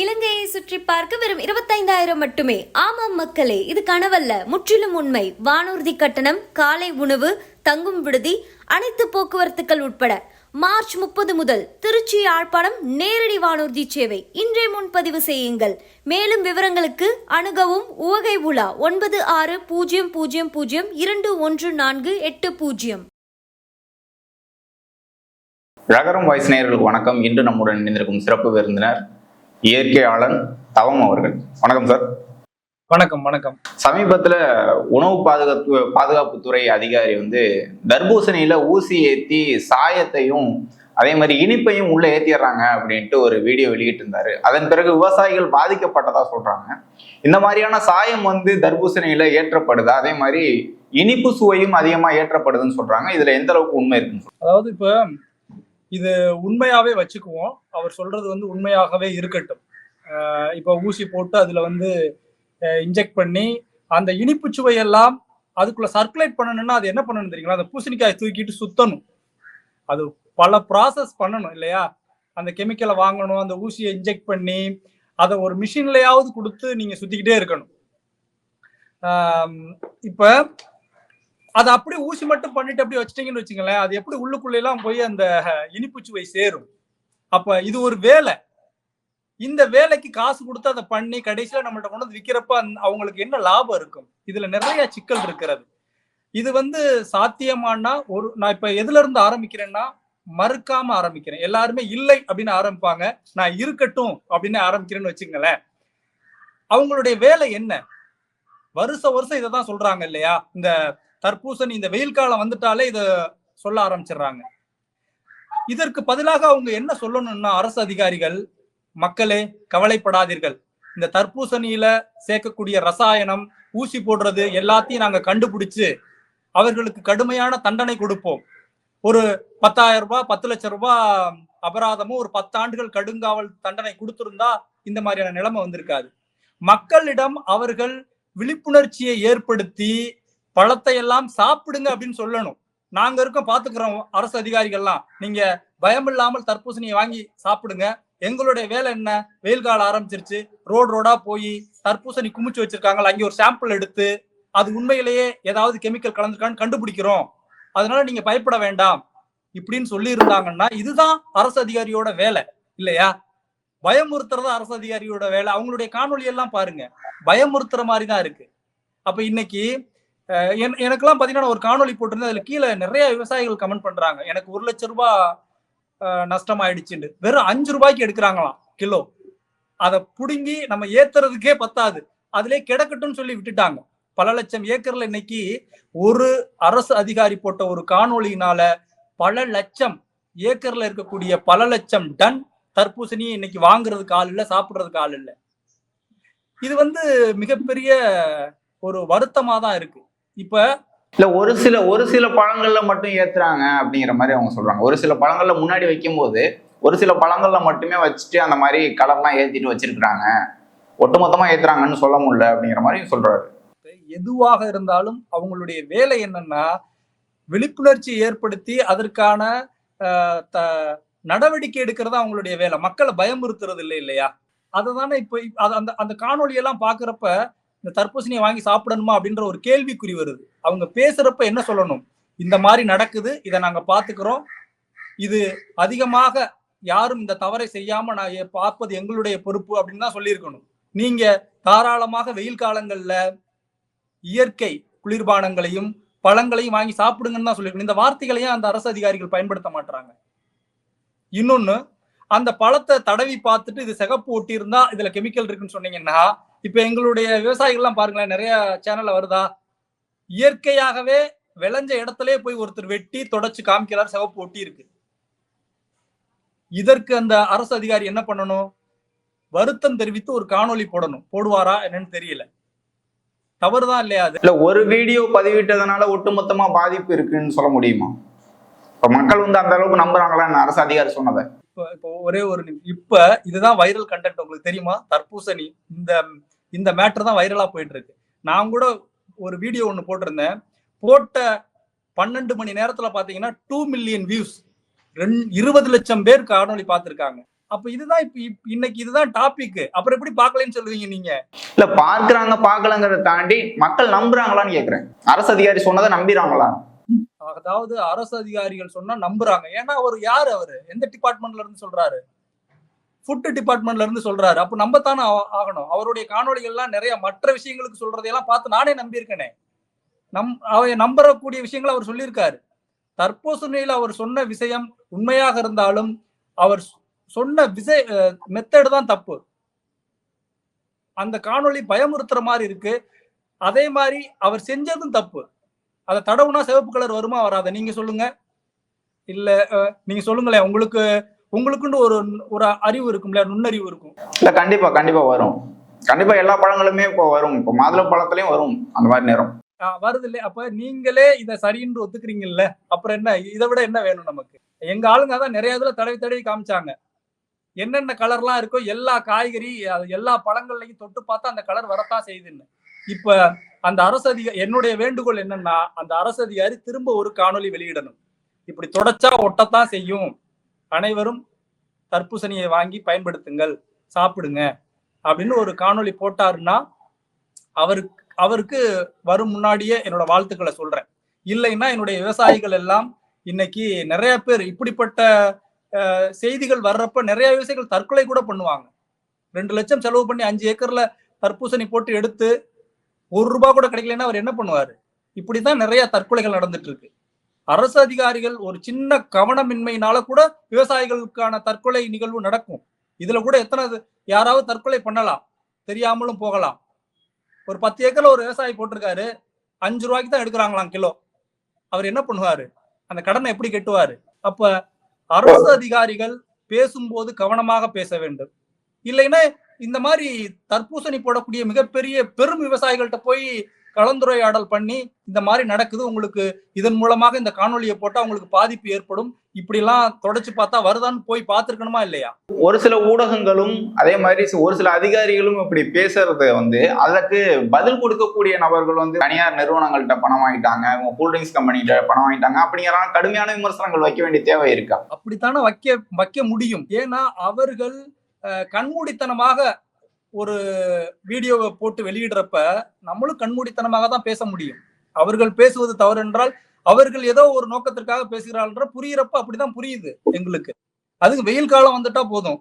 இலங்கையை சுற்றி பார்க்க வெறும் இருபத்தைந்தாயிரம் மட்டுமே. ஆமாம் மக்களே இது கனவல்ல. முற்றிலும் உண்மை. வானூர்தி கட்டணம் காலை உணவு தங்கும் விடுதி அனைத்து போக்குவரத்துக்கள் உட்பட. மார்ச் முப்பது முதல் திருச்சி யாழ்ப்பாணம் நேரடி வானூர்தி சேவை. இன்றே முன்பதிவு செய்யுங்கள். மேலும் விவரங்களுக்கு அணுகவும் உவகை உலா ஒன்பது ஆறு பூஜ்ஜியம் பூஜ்ஜியம் பூஜ்ஜியம் இரண்டு ஒன்று நான்கு எட்டு பூஜ்ஜியம். ரகரம் வாய்ஸ் நேயர்களுக்கு வணக்கம். இன்று நம்முடன் இணைந்திருக்கும் சிறப்பு விருந்தினர் இயற்கையாளன் தவம் அவர்கள். வணக்கம் சார் வணக்கம் வணக்கம். சமீபத்துல உணவு பாதுகாப்பு பாதுகாப்புத்துறை அதிகாரி வந்து தர்பூசணியில ஊசி ஏத்தி சாயத்தையும் அதே மாதிரி இனிப்பையும் உள்ள ஏத்திடுறாங்க அப்படின்ட்டு ஒரு வீடியோ வெளியிட்டு இருந்தாரு அதன் பிறகு விவசாயிகள் பாதிக்கப்பட்டதா சொல்றாங்க. இந்த மாதிரியான சாயம் வந்து தர்பூசணியில ஏற்றப்படுதா? அதே மாதிரி இனிப்பு சுவையும் அதிகமா ஏற்றப்படுதுன்னு சொல்றாங்க. இதுல எந்த அளவுக்கு உண்மை இருக்குன்னு அதாவது இப்ப இது உண்மையாவே வச்சுக்குவோம். அவர் சொல்றது வந்து உண்மையாகவே இருக்கட்டும். இப்போ ஊசி போட்டு அதுல வந்து இன்ஜெக்ட் பண்ணி அந்த இனிப்பு சுவையெல்லாம் அதுக்குள்ள சர்க்குலேட் பண்ணணும்னா அது என்ன பண்ணணும் தெரியுங்களா? அந்த பூசணிக்காய் தூக்கிட்டு சுத்தணும். அது பல ப்ராசஸ் பண்ணணும் இல்லையா? அந்த கெமிக்கலை வாங்கணும் அந்த ஊசியை இன்ஜெக்ட் பண்ணி அதை ஒரு மிஷின்லையாவது கொடுத்து நீங்க சுத்திக்கிட்டே இருக்கணும். இப்போ அதை அப்படியே ஊசி மட்டும் பண்ணிட்டு அப்படியே வச்சிட்டீங்கன்னு வச்சுங்களேன் அது எப்படி உள்ளுக்குள்ள எல்லாம் போய் அந்த இனிப்பு சுவை சேரும்? அப்ப இது ஒரு வேலை. இந்த வேலைக்கு காசு கொடுத்து அதை பண்ணி கடைசியில நம்மள்ட்ட கொண்டு வந்து விற்கிறப்ப அவங்களுக்கு என்ன லாபம் இருக்கும்? இதுல நிறைய சிக்கல் இருக்கிறது. இது வந்து சாத்தியமானா ஒரு நான் இப்ப எதுல இருந்து ஆரம்பிக்கிறேன்னா மறுக்காம ஆரம்பிக்கிறேன். எல்லாருமே இல்லை அப்படின்னு ஆரம்பிப்பாங்க. நான் இருக்கட்டும் அப்படின்னு ஆரம்பிக்கிறேன்னு வச்சுங்களேன் அவங்களுடைய வேலை என்ன? வருஷ வருஷம் இதை தான் சொல்றாங்க இல்லையா? இந்த தர்பூசணி இந்த வெயில் காலம் வந்துட்டாலே இதை சொல்ல ஆரம்பிச்சிடுறாங்க. இதற்கு பதிலாக அவங்க என்ன சொல்லணும்னா அரசு அதிகாரிகள் மக்களே கவலைப்படாதீர்கள். இந்த தர்பூசணியில சேர்க்கக்கூடிய ரசாயனம் ஊசி போடுறது எல்லாத்தையும் நாங்க கண்டுபிடிச்சு அவர்களுக்கு கடுமையான தண்டனை கொடுப்போம். ஒரு பத்தாயிரம் ரூபாய் பத்து லட்சம் ரூபாய் அபராதமும் ஒரு பத்தாண்டுகள் கடுங்காவல் தண்டனை கொடுத்திருந்தா இந்த மாதிரியான நிலைமை வந்திருக்காது. மக்களிடம் அவர்கள் விழிப்புணர்ச்சியை ஏற்படுத்தி பழத்தை எல்லாம் சாப்பிடுங்க அப்படின்னு சொல்லணும். நாங்க இருக்கோம் பாத்துக்கிறோம் அரசு அதிகாரிகள்லாம். நீங்க பயம் இல்லாமல் தர்பூசணியை வாங்கி சாப்பிடுங்க. எங்களுடைய வேலை என்ன? வெயில் காலம் ஆரம்பிச்சிருச்சு. ரோடு ரோடா போய் தர்பூசணி குமிச்சு வச்சிருக்காங்க. அங்கே ஒரு சாம்பிள் எடுத்து அது உண்மையிலேயே ஏதாவது கெமிக்கல் கலந்துருக்கான்னு கண்டுபிடிக்கிறோம். அதனால நீங்க பயப்பட வேண்டாம். இப்படின்னு சொல்லி இருந்தாங்கன்னா இதுதான் அரசு அதிகாரியோட வேலை. இல்லையா? பயமுறுத்துறதா அரசு அதிகாரியோட வேலை. அவங்களுடைய காணொலி எல்லாம் பாருங்க. பயமுறுத்துற மாதிரி தான் இருக்கு. அப்ப இன்னைக்கு எனக்கெல்லாம் பார்த்தீங்கன்னா நான் ஒரு காணொலி போட்டிருந்தேன். அதில் கீழே நிறைய விவசாயிகள் கமெண்ட் பண்ணுறாங்க எனக்கு ஒரு லட்சம் ரூபா நஷ்டம் ஆயிடுச்சுன்னு வெறும் அஞ்சு ரூபாய்க்கு எடுக்கிறாங்களாம் கிலோ. அதை பிடுங்கி நம்ம ஏத்துறதுக்கே பத்தாது. அதிலே கிடக்கட்டும்னு சொல்லி விட்டுட்டாங்க. பல லட்சம் ஏக்கர்ல இன்னைக்கு ஒரு அரசு அதிகாரி போட்ட ஒரு காணொளியினால பல லட்சம் ஏக்கர்ல இருக்கக்கூடிய பல லட்சம் டன் தர்பூசணியை இன்னைக்கு வாங்குறதுக்கு ஆள் இல்லை சாப்பிட்றதுக்கு ஆள் இல்லை. இது வந்து மிகப்பெரிய ஒரு வருத்தமாக தான் இருக்கு. இப்ப இல்ல ஒரு சில ஒரு சில பழங்கள்ல மட்டும் ஏத்துறாங்க அப்படிங்கிற மாதிரி அவங்க சொல்றாங்க. ஒரு சில பழங்கள்ல முன்னாடி வைக்கும்போது ஒரு சில பழங்கள்ல மட்டுமே வச்சுட்டு அந்த மாதிரி கலர்லாம் ஏத்திட்டு வச்சிருக்கிறாங்க. ஒட்டுமொத்தமா ஏத்துறாங்கன்னு சொல்ல முடியல அப்படிங்கிற மாதிரி சொல்றாரு. எதுவாக இருந்தாலும் அவங்களுடைய வேலை என்னன்னா விழிப்புணர்ச்சி ஏற்படுத்தி அதற்கான நடவடிக்கை எடுக்கிறது அவங்களுடைய வேலை. மக்களை பயமுறுத்துறது இல்லை இல்லையா? அதுதானே இப்போ இப்ப அது- அந்த அந்த காணொளி எல்லாம் பாக்குறப்ப இந்த தர்பூசணியை வாங்கி சாப்பிடணுமா அப்படின்ற ஒரு கேள்விக்குறி வருது. அவங்க பேசுறப்ப என்ன சொல்லணும்? இந்த மாதிரி நடக்குது இதை நாங்க பாத்துக்கிறோம் இது அதிகமாக யாரும் இந்த தவறை செய்யாம நான் பார்ப்பது எங்களுடைய பொறுப்பு அப்படின்னு தான் சொல்லியிருக்கணும். நீங்க தாராளமாக வெயில் காலங்கள்ல இயற்கை குளிர்பானங்களையும் பழங்களையும் வாங்கி சாப்பிடுங்கன்னு தான் சொல்லியிருக்கணும். இந்த வார்த்தைகளையும் அந்த அரசு அதிகாரிகள் பயன்படுத்த மாட்டாங்க இன்னொன்னு அந்த பழத்தை தடவி பார்த்துட்டு இது சிகப்பு ஒட்டி இருந்தா இதுல கெமிக்கல் இருக்குன்னு சொன்னீங்கன்னா இப்ப எங்களுடைய விவசாயிகள்லாம் பாருங்களேன் நிறைய சேனல்ல வருதா? இயற்கையாகவே விளைஞ்ச இடத்திலே போய் ஒருத்தர் வெட்டி தொடச்சு காமிக்கிறார் சிவப்பு ஒட்டி இருக்கு. இதற்கு அந்த அரசு அதிகாரி என்ன பண்ணணும்? வருத்தம் தெரிவித்து ஒரு காணொளி போடணும். போடுவாரா என்னன்னு தெரியல. தவறுதான் இல்லையா அது? இல்ல ஒரு வீடியோ பதிவிட்டதுனால ஒட்டுமொத்தமா பாதிப்பு இருக்குன்னு சொல்ல முடியுமா? இப்ப மக்கள் வந்து அந்த அளவுக்கு நம்புறாங்களா என்ன? அரசு அதிகாரி சொன்னதை. இப்ப இப்போ ஒரே ஒரு இப்ப இதுதான் வைரல் கண்டென்ட் உங்களுக்கு தெரியுமா? தர்பூசணி இந்த இந்த மேட்டர் தான் வைரலா போயிட்டு இருக்கு நான் கூட ஒரு வீடியோ ஒன்னு போட்டிருந்தேன். போட்ட பன்னெண்டு மணி நேரத்துல பாத்தீங்கன்னா டூ மில்லியன் வியூஸ் ரெண் இருபது லட்சம் பேர் காணொளி பார்த்திருக்காங்க அப்ப இதுதான் இப்ப இன்னைக்கு இதுதான் டாபிக் அப்புறம் எப்படி பார்க்கலன்னு சொல்லுவீங்க நீங்க? இல்ல பார்க்கறாங்க பார்க்கலங்கிறத தாண்டி மக்கள் நம்புறாங்களான்னு கேக்குறேன். அரசு அதிகாரி சொன்னதை நம்பிறாங்களா? அதாவது அரசு அதிகாரிகள் சொன்னா நம்புறாங்க. ஏன்னா அவர் யாரு அவரு? எந்த டிபார்ட்மெண்ட்ல இருந்து சொல்றாரு? ஃபுட் டிபார்ட்மெண்ட்ல இருந்து சொல்றாரு. அப்ப நம்ம தானே ஆகணும். அவருடைய காணொலிகள்லாம் நிறைய மற்ற விஷயங்களுக்கு சொல்றதையெல்லாம் பார்த்து நானே நம்பியிருக்கேனே. நம் அவை நம்பரக்கூடிய விஷயங்களை அவர் சொல்லியிருக்காரு. தற்போசனையில் அவர் சொன்ன விஷயம் உண்மையாக இருந்தாலும் அவர் சொன்ன விசை மெத்தடு தான் தப்பு. அந்த காணொளி பயமுறுத்துற மாதிரி இருக்கு. அதே மாதிரி அவர் செஞ்சதும் தப்பு. அதை தடவுனா சிவப்பு கலர் வருமா வராத? நீங்க சொல்லுங்க. இல்ல நீங்க சொல்லுங்களேன். உங்களுக்கு உங்களுக்குன்னு ஒரு ஒரு அறிவு இருக்கும்ல நுண்ணறிவு இருக்கும். இல்ல கண்டிப்பா கண்டிப்பா வரும். கண்டிப்பா எல்லா பழங்களுமே இப்போ வரும். இப்போ மாதுளை பழத்துலயும் வரும் அந்த மாதிரி நேரம் வருது இல்லையா அப்ப நீங்களே இதை சரின்னு ஒத்துக்கிறீங்கல்ல? அப்புறம் என்ன? இதை விட என்ன வேணும் நமக்கு? எங்க ஆளுங்க தான் நிறைய இதுல தடவி தடவி காமிச்சாங்க. என்னென்ன கலர்லாம் இருக்கோ எல்லா காய்கறி அது எல்லா பழங்கள்லையும் தொட்டு பார்த்தா அந்த கலர் வரத்தான் செய்யுதுன்னு. இப்ப அந்த அரசு அதிகாரி என்னுடைய வேண்டுகோள் என்னன்னா அந்த அரசு அதிகாரி திரும்ப ஒரு காணொளி வெளியிடணும். இப்படி தொடச்சா ஒட்டத்தான் செய்யும். அனைவரும் தர்பூசணியை வாங்கி பயன்படுத்துங்கள் சாப்பிடுங்க அப்படின்னு ஒரு காணொளி போட்டாருன்னா அவருக்கு அவருக்கு வரும் முன்னாடியே என்னோட வாழ்த்துக்களை சொல்றேன். இல்லைன்னா என்னுடைய விவசாயிகள் எல்லாம் இன்னைக்கு நிறைய பேர் இப்படிப்பட்ட செய்திகள் வர்றப்ப நிறைய விவசாயிகள் தற்கொலை கூட பண்ணுவாங்க. ரெண்டு லட்சம் செலவு பண்ணி அஞ்சு ஏக்கர்ல தர்பூசணி போட்டு எடுத்து ஒரு ரூபா கூட கிடைக்கலன்னா அவர் என்ன பண்ணுவாரு? இப்படிதான் நிறைய தற்கொலைகள் நடந்துட்டு இருக்கு. அரசு அதிகாரிகள் ஒரு சின்ன கவனமின்மையினால கூட விவசாயிகளுக்கான தற்கொலை நிகழ்வு நடக்கும். இதுல கூட எத்தனை யாராவது தற்கொலை பண்ணலாம் தெரியாமலும் போகலாம். ஒரு பத்து ஏக்கர்ல ஒரு விவசாயி போட்டிருக்காரு அஞ்சு ரூபாய்க்கு தான் எடுக்கிறாங்களாம் கிலோ. அவர் என்ன பண்ணுவாரு? அந்த கடனை எப்படி கட்டுவாரு? அப்ப அரசு அதிகாரிகள் பேசும்போது கவனமாக பேச வேண்டும். இல்லைன்னா இந்த மாதிரி தர்பூசணி போடக்கூடிய மிகப்பெரிய பெரும் விவசாயிகள்கிட்ட போய் கலந்துரையாடல் பண்ணி இந்த மாதிரி நடக்குது உங்களுக்கு இதன் மூலமாக இந்த காணொளியை போட்டா உங்களுக்கு பாதிப்பு ஏற்படும். இப்படி எல்லாம் தொடச்சு பார்த்தா வருதான்னு போய் பார்த்திருக்கணுமா இல்லையா? ஒரு சில ஊடகங்களும் அதே மாதிரி ஒரு சில அதிகாரிகளும் இப்படி பேசுறது வந்து அதற்கு பதில் கொடுக்கக்கூடிய நபர்கள் வந்து தனியார் நிறுவனங்கள்கிட்ட பணம் வாங்கிட்டாங்க இவங்க கூல்ட்ரிங்க்ஸ் கம்பெனிகிட்ட பணம் வாங்கிட்டாங்க அப்படிங்கிற கடுமையான விமர்சனங்கள் வைக்க வேண்டிய தேவை இருக்கா? அப்படித்தானே வைக்க வைக்க முடியும். ஏன்னா அவர்கள் கண்மூடித்தனமாக ஒரு வீடியோவை போட்டு வெளியிடுறப்ப நம்மளும் கண்மூடித்தனமாக தான் பேச முடியும். அவர்கள் பேசுவது தவறு என்றால் அவர்கள் ஏதோ ஒரு நோக்கத்திற்காக பேசுகிறார்கள் புரியிறப்ப அப்படிதான் புரியுது எங்களுக்கு. அதுக்கு வெயில் காலம் வந்துட்டா போதும்.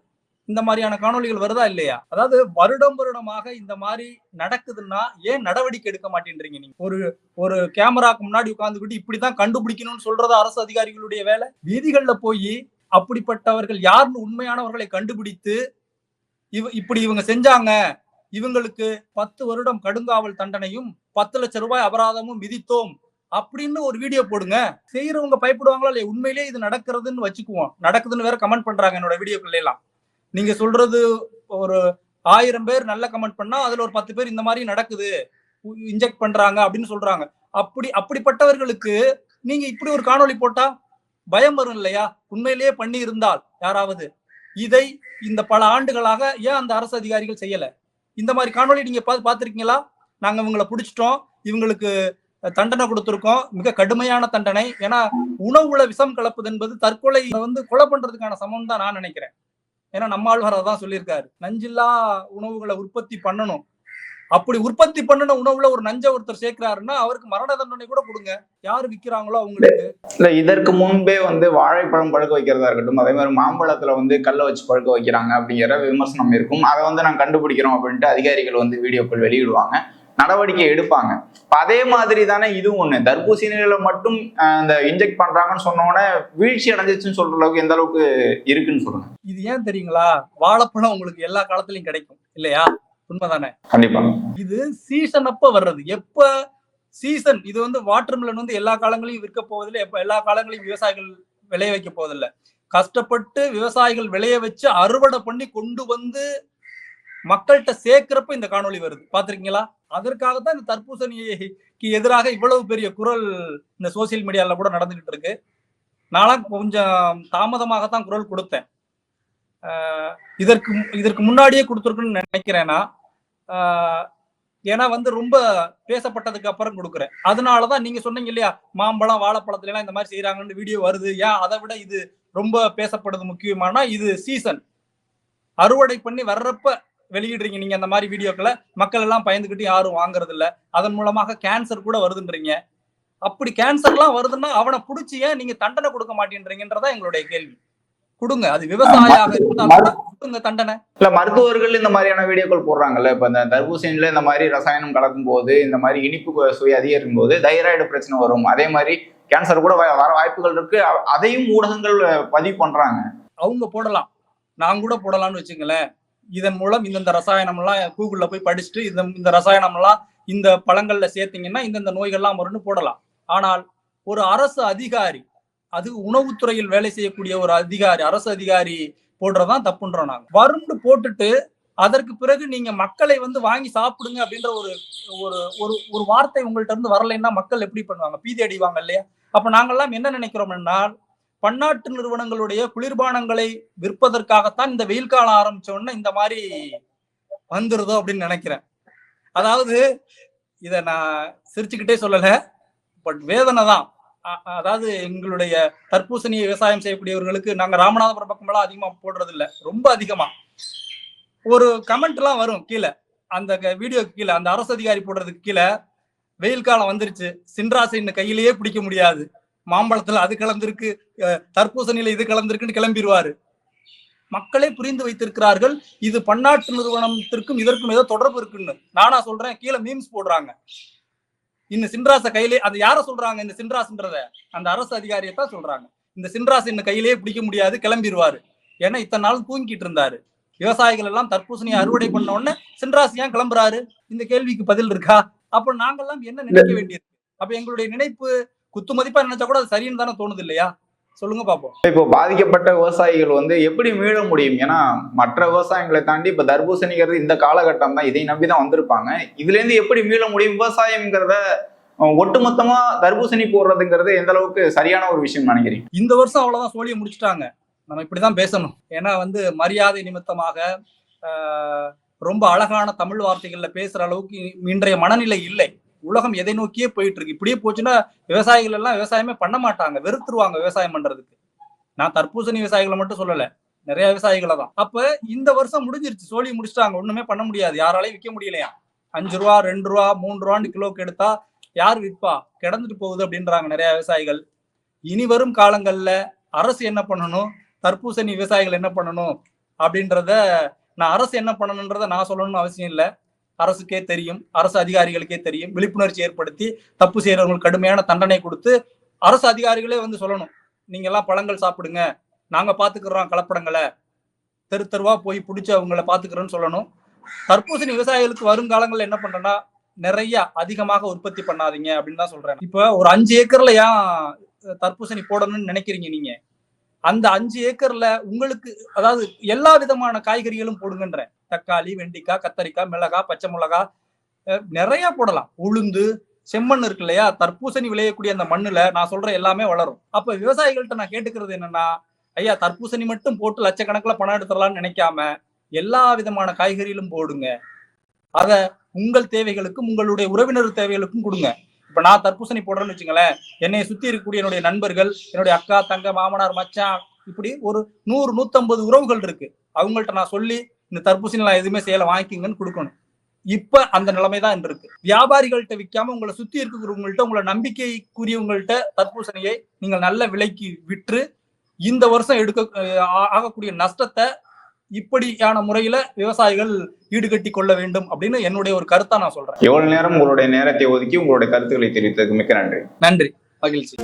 இந்த மாதிரியான காணொளிகள் வருதா இல்லையா? அதாவது வருடம் வருடமாக இந்த மாதிரி நடக்குதுன்னா ஏன் நடவடிக்கை எடுக்க மாட்டேன்றீங்க நீங்க? ஒரு ஒரு கேமராக்கு முன்னாடி உட்கார்ந்துகிட்டு இப்படிதான் கண்டுபிடிக்கணும்னு சொல்றது அரசு அதிகாரிகளுடைய வேலை? வீதிகள்ல போய் அப்படிப்பட்டவர்கள் யாருன்னு உண்மையானவர்களை கண்டுபிடித்து இவ இப்படி இவங்க செஞ்சாங்க. இவங்களுக்கு பத்து வருடம் கடுங்காவல் தண்டனையும் பத்து லட்சம் ரூபாய் அபராதமும் விதித்தோம் அப்படின்னு ஒரு வீடியோ போடுங்க. செய்யறவங்க பயப்படுவாங்களா இல்லையா? உண்மையிலேயே இது நடக்கிறதுன்னு வச்சுக்குவோம். நடக்குதுன்னு வேற கமெண்ட் பண்றாங்க என்னோட வீடியோக்குள்ள எல்லாம். நீங்க சொல்றது ஒரு ஆயிரம் பேர் நல்ல கமெண்ட் பண்ணா அதுல ஒரு பத்து பேர் இந்த மாதிரி நடக்குது இன்ஜெக்ட் பண்றாங்க அப்படின்னு சொல்றாங்க. அப்படி அப்படிப்பட்டவர்களுக்கு நீங்க இப்படி ஒரு காணொளி போட்டா பயம் வரும் இல்லையா? உண்மையிலேயே பண்ணி இருந்தால் யாராவது? இதை இந்த பல ஆண்டுகளாக ஏன் அந்த அரசு அதிகாரிகள் செய்யல? இந்த மாதிரி காணொளி நீங்க பா பார்த்திருக்கீங்களா? நாங்க இவங்களை பிடிச்சிட்டோம். இவங்களுக்கு தண்டனை கொடுத்துருக்கோம். மிக கடுமையான தண்டனை. ஏன்னா உணவுல விஷம் கலப்பது என்பது தற்கொலை வந்து கொலை பண்றதுக்கான சமம் தான் நான் நினைக்கிறேன். ஏன்னா நம்ம ஆழ்வார் அதான் சொல்லியிருக்காரு. நஞ்சில்லா உணவுகளை உற்பத்தி பண்ணணும். அப்படி உற்பத்தி பண்ணின உணவுல ஒரு நஞ்ச ஒருத்தர் சேர்க்கிறாருன்னா அவருக்கு மரண தண்டனை கூட கொடுங்க. யாரு விக்கிறாங்களோ அவங்களுக்கு. இல்ல இதற்கு முன்பே வந்து வாழைப்பழம் பழுக்க வைக்கிறதா இருக்கட்டும் அதே மாதிரி மாம்பழத்துல வந்து கல்லை வச்சு பழுக்க வைக்கிறாங்க அப்படிங்கிற விமர்சனம் இருக்கும். அதை வந்து நாங்க கண்டுபிடிக்கிறோம் அப்படின்ட்டு அதிகாரிகள் வந்து வீடியோக்கள் வெளியிடுவாங்க. நடவடிக்கை எடுப்பாங்க. அதே மாதிரி தானே இதுவும் ஒண்ணு. தர்பூசணிகளை மட்டும் அஹ், இந்த இன்ஜெக்ட் பண்றாங்கன்னு சொன்ன உடனே வீழ்ச்சி அடைஞ்சிச்சுன்னு சொல்ற அளவுக்கு எந்த அளவுக்கு இருக்குன்னு சொல்லுங்க. இது ஏன் தெரியுங்களா? வாழைப்பழம் உங்களுக்கு எல்லா காலத்துலயும் கிடைக்கும் இல்லையா? உண்மைதானே? கண்டிப்பா. இது சீசன் அப்ப வர்றது. எப்ப சீசன் இது வந்து வாட்டர்மெலன் வந்து எல்லா காலங்களையும் விற்க போவதில்லை. எப்ப எல்லா காலங்களையும் விவசாயிகள் விளைய வைக்க போவதில்ல. கஷ்டப்பட்டு விவசாயிகள் விளைய வச்சு அறுவடை பண்ணி கொண்டு வந்து மக்கள்கிட்ட சேர்க்கிறப்ப இந்த காணொளி வருது. பாத்திருக்கீங்களா அதற்காகத்தான் இந்த தர்பூசணிக்கு எதிராக இவ்வளவு பெரிய குரல் இந்த சோசியல் மீடியால கூட நடந்துகிட்டு இருக்கு. நான்லாம் கொஞ்சம் தாமதமாகத்தான் குரல் கொடுத்தேன். இதற்கு இதற்கு முன்னாடியே கொடுத்துருக்குன்னு நினைக்கிறேன்னா ஏன்னா வந்து ரொம்ப பேசப்பட்டதுக்கு அப்புறம் கொடுக்குறேன். அதனாலதான் நீங்க சொன்னீங்க இல்லையா மாம்பழம் வாழைப்பழத்துல எல்லாம் இந்த மாதிரி செய்யறாங்கன்னு வீடியோ வருது. ஏன்? அதை விட இது ரொம்ப பேசப்படுது முக்கியமானா இது சீசன் அறுவடை பண்ணி வர்றப்ப வெளியிடுறீங்க நீங்க அந்த மாதிரி வீடியோக்களை மக்கள் எல்லாம் பயந்துகிட்டு யாரும் வாங்குறது இல்ல அதன் மூலமாக கேன்சர் கூட வருதுன்றீங்க. அப்படி கேன்சர்லாம் வருதுன்னா அவனை பிடிச்சி ஏன் நீங்க தண்டனை கொடுக்க மாட்டேன்றீங்கன்றதா எங்களுடைய கேள்வி. கொடுங்க. அது விவசாயியாக கொடுங்க தண்டனை. இல்ல மருத்துவர்கள் இந்த மாதிரியான வீடியோக்கள் போடுறாங்கல்ல இப்ப இந்த தர்பூசணியில இந்த மாதிரி ரசாயனம் கலக்கும் போது இந்த மாதிரி இனிப்பு சுவை அதிகரிக்கும் போது தைராய்டு பிரச்சனை வரும். அதே மாதிரி கேன்சர் கூட வர வாய்ப்புகள் இருக்கு. அதையும் ஊடகங்கள் பதிவு பண்றாங்க. அவங்க போடலாம். நான் கூட போடலாம்னு வச்சுங்களேன் இதன் மூலம் இந்தந்த ரசாயனம் எல்லாம் கூகுள்ல போய் படிச்சுட்டு இந்த இந்த ரசாயனம் எல்லாம் இந்த பழங்கள்ல சேர்த்தீங்கன்னா இந்தந்த நோய்கள்லாம் வரும்னு போடலாம். ஆனால் ஒரு அரசு அதிகாரி அது உணவுத்துறையில் வேலை செய்யக்கூடிய ஒரு அதிகாரி அரசு அதிகாரி போடுறதான் தப்புன்றோம் நாங்க. வருண்டு போட்டுட்டு அதற்கு பிறகு நீங்க மக்களை வந்து வாங்கி சாப்பிடுங்க அப்படின்ற ஒரு ஒரு ஒரு ஒரு வார்த்தை உங்கள்ட்ட இருந்து வரலைன்னா மக்கள் எப்படி பண்ணுவாங்க? பீதி அடிவாங்க இல்லையா? அப்ப நாங்கெல்லாம் என்ன நினைக்கிறோம்னா பன்னாட்டு நிறுவனங்களுடைய குளிர்பானங்களை விற்பதற்காகத்தான் இந்த வெயில் காலம் ஆரம்பிச்சோன்னா இந்த மாதிரி வந்துருதோ அப்படின்னு நினைக்கிறேன். அதாவது இத நான் சிரிச்சுக்கிட்டே சொல்லல பட் வேதனை தான். அதாவது எங்களுடைய தர்பூசணியை விவசாயம் செய்யக்கூடியவர்களுக்கு நாங்க ராமநாதபுரம் பக்கமெல்லாம் அதிகமா போடுறது இல்ல ரொம்ப அதிகமா. ஒரு கமெண்ட் எல்லாம் வரும் கீழே. அந்த வீடியோக்கு கீழே. அந்த அரசு அதிகாரி போடுறதுக்கு கீழே. வெயில் காலம் வந்துருச்சு. சின்ராசின்னு கையிலேயே பிடிக்க முடியாது. மாம்பழத்துல அது கலந்திருக்கு அஹ் தர்பூசணியில இது கலந்திருக்குன்னு கிளம்பிடுவாரு மக்களே புரிந்து வைத்திருக்கிறார்கள். இது பன்னாட்டு நிறுவனத்திற்கும் இதற்கும் ஏதோ தொடர்பு இருக்குன்னு. நானா சொல்றேன் கீழே மீம்ஸ் போடுறாங்க. இந்த சின்ராச கையிலே அது யார சொல்றாங்க இந்த சின்ராஸ்ன்றத அந்த அரசு அதிகாரியை தான் சொல்றாங்க. இந்த சின்ராஸ் இன்னும் கையிலேயே பிடிக்க முடியாது கிளம்பிடுவாரு ஏன்னா இத்தனை நாள் தூங்கிட்டு இருந்தாரு. விவசாயிகள் எல்லாம் தர்பூசணியை அறுவடை பண்ண உடனே சின்ராஸ் ஏன் கிளம்புறாரு? இந்த கேள்விக்கு பதில் இருக்கா? அப்ப நாங்கெல்லாம் என்ன நினைக்க வேண்டியது அப்ப எங்களுடைய நினைப்பு குத்து மதிப்பா நினைச்சா கூட அது சரின்னு தானே தோணுது இல்லையா? சொல்லுங்க பாப்போம். இப்போ பாதிக்கப்பட்ட விவசாயிகள் வந்து எப்படி மீள முடியும்? ஏன்னா மற்ற விவசாயங்களை தாண்டி இப்ப தர்பூசணிங்கிறது இந்த காலகட்டம் தான். இதை நம்பி தான் வந்திருப்பாங்க. இதுல இருந்து எப்படி மீள முடியும்? விவசாயம்ங்கிறத ஒட்டுமொத்தமா தர்பூசணி போடுறதுங்கிறது எந்த அளவுக்கு சரியான ஒரு விஷயம் நினைக்கிறீங்க? இந்த வருஷம் அவ்வளவுதான் சோழியை முடிச்சிட்டாங்க. நம்ம இப்படிதான் பேசணும். ஏன்னா வந்து மரியாதை நிமித்தமாக ரொம்ப அழகான தமிழ் வார்த்தைகள்ல பேசுற அளவுக்கு இன்றைய மனநிலை இல்லை. உலகம் எதை நோக்கியே போயிட்டு இருக்கு இப்படியே போச்சுன்னா விவசாயிகள் எல்லாம் விவசாயமே பண்ண மாட்டாங்க. வெறுத்துருவாங்க விவசாயம் பண்றதுக்கு. நான் தர்பூசணி விவசாயிகளை மட்டும் சொல்லல. நிறைய விவசாயிகளை தான். அப்ப இந்த வருஷம் முடிஞ்சிருச்சு. சோழி முடிச்சிட்டாங்க. ஒண்ணுமே பண்ண முடியாது. யாராலையும் விற்க முடியலையா? அஞ்சு ரூபா ரெண்டு ரூபா மூணு ரூபான்னு கிலோக்கு எடுத்தா யார் விற்பா? கிடந்துட்டு போகுது அப்படின்றாங்க நிறைய விவசாயிகள். இனி வரும் காலங்கள்ல அரசு என்ன பண்ணணும்? தர்பூசணி விவசாயிகள் என்ன பண்ணணும்? அப்படின்றத நான் அரசு என்ன பண்ணணுன்றத நான் சொல்லணும்னு அவசியம் இல்லை. அரசுக்கே தெரியும் அரசு அதிகாரிகளுக்கே தெரியும் விழிப்புணர்ச்சி ஏற்படுத்தி தப்பு செய்யறவங்களுக்கு கடுமையான தண்டனை கொடுத்து அரசு அதிகாரிகளே வந்து சொல்லணும். நீங்க எல்லாம் பழங்கள் சாப்பிடுங்க நாங்க பாத்துக்கிறோம் கலப்படங்களை தெரு தெருவா போய் பிடிச்சி அவங்கள பாத்துக்கிறோன்னு சொல்லணும். தர்பூசணி விவசாயிகளுக்கு வருங்காலங்களில் என்ன பண்றேன்னா நிறைய அதிகமாக உற்பத்தி பண்ணாதீங்க அப்படின்னு தான் சொல்றேன். இப்போ ஒரு அஞ்சு ஏக்கர்ல ஏன் தர்பூசணி போடணும்னு நினைக்கிறீங்க நீங்க? அந்த அஞ்சு ஏக்கர்ல உங்களுக்கு அதாவது எல்லா விதமான காய்கறிகளும் போடுங்கன்றேன். தக்காளி வெண்டிக்காய் கத்தரிக்காய் மிளகாய் பச்சை மிளகாய் அஹ் நிறைய போடலாம். உளுந்து செம்மண் இருக்கு இல்லையா? தர்பூசணி விளையக்கூடிய அந்த மண்ணுல நான் சொல்ற எல்லாமே வளரும். அப்ப விவசாயிகள்கிட்ட நான் கேட்டுக்கிறது என்னன்னா ஐயா தர்பூசணி மட்டும் போட்டு லட்சக்கணக்கில் பணம் எடுத்துடலாம்னு நினைக்காம எல்லா விதமான காய்கறிகளும் போடுங்க. அத உங்கள் தேவைகளுக்கும் உங்களுடைய உறவினர் தேவைகளுக்கும் கொடுங்க. இப்ப நான் தர்பூசணி போடுறேன்னு வச்சுங்களேன் என்னை சுத்தி இருக்கக்கூடிய என்னுடைய நண்பர்கள் என்னுடைய அக்கா தங்க மாமனார் மச்சான் இப்படி ஒரு நூறு நூத்தம்பது உறவுகள் இருக்கு. அவங்கள்ட்ட நான் சொல்லி இந்த தர்பூசணி நான் எதுவுமே செய்யல வாங்கிக்கிங்கன்னு கொடுக்கணும். இப்ப அந்த நிலைமை தான் இருக்கு. வியாபாரிகள்ட்ட விற்காம உங்களை சுத்தி இருக்கிறவங்கள்ட்ட உங்களை நம்பிக்கைக்குரியவங்கள்ட்ட தர்பூசணியை நீங்கள் நல்ல விலைக்கு விற்று இந்த வருஷம் எடுக்க ஆகக்கூடிய நஷ்டத்தை இப்படியான முறையில விவசாயிகள் ஈடுகட்டி கொள்ள வேண்டும் அப்படின்னு என்னுடைய ஒரு கருத்தா நான் சொல்றேன். எவ்வளவு நேரம் உங்களுடைய நேரத்தை ஒதுக்கி உங்களுடைய கருத்துக்களை தெரிவித்ததுக்கு மிக்க நன்றி. நன்றி. மகிழ்ச்சி.